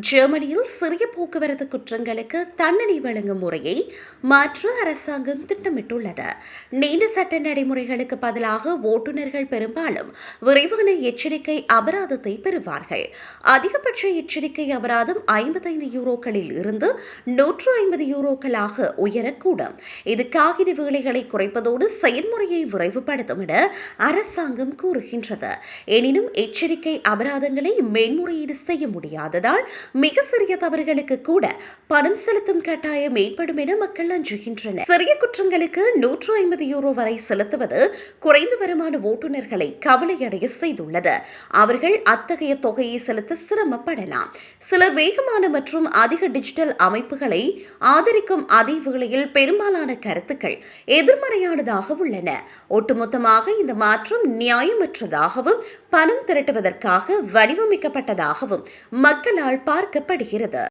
ஜெர்மனியில் சிறிய போக்குவரத்து குற்றங்களுக்கு தண்டனை வழங்கும் முறையை மாற்ற அரசாங்கம் திட்டமிட்டுள்ளது. நீண்ட சட்ட நடைமுறைகளுக்கு பதிலாக ஓட்டுநர்கள் பெரும்பாலும் விரைவான எச்சரிக்கை அபராதத்தை பெறுவார்கள். அதிகபட்ச எச்சரிக்கை அபராதம் ஐம்பத்தைந்து யூரோக்களில் இருந்து நூற்று ஐம்பது யூரோக்களாக உயரக்கூடும். இது காகித வேலைகளை குறைப்பதோடு செயல்முறையை விரைவுபடுத்தும் என அரசாங்கம் கூறுகின்றது. எனினும் எச்சரிக்கை அபராதங்களை மேன்முறையீடு செய்ய முடியாததால் மிக சிறிய தவறுகளுக்கு கூட பணம் செலுத்தும் கட்டாயம் ஏற்படும் என மக்கள் அஞ்சுகின்றனர். சிறிய குற்றங்களுக்கு நூற்று ஐம்பது யூரோ வரை செலுத்துவது குறைந்த வருமான ஓட்டுநர்களை கவலையடைய செய்துள்ளது. அவர்கள் அத்தகைய தொகையை செலுத்த சிரமப்படலாம். சிலர் வேகமான மற்றும் அதிக டிஜிட்டல் அமைப்புகளை ஆதரிக்கும் அதே வேளையில் பெரும்பாலான கருத்துக்கள் எதிர்மறையானதாக உள்ளன. ஒட்டுமொத்தமாக இந்த மாற்றம் நியாயமற்றதாகவும் பணம் திரட்டுவதற்காக வடிவமைக்கப்பட்டதாகவும் மக்களால் பார்க்கப்படுகிறது.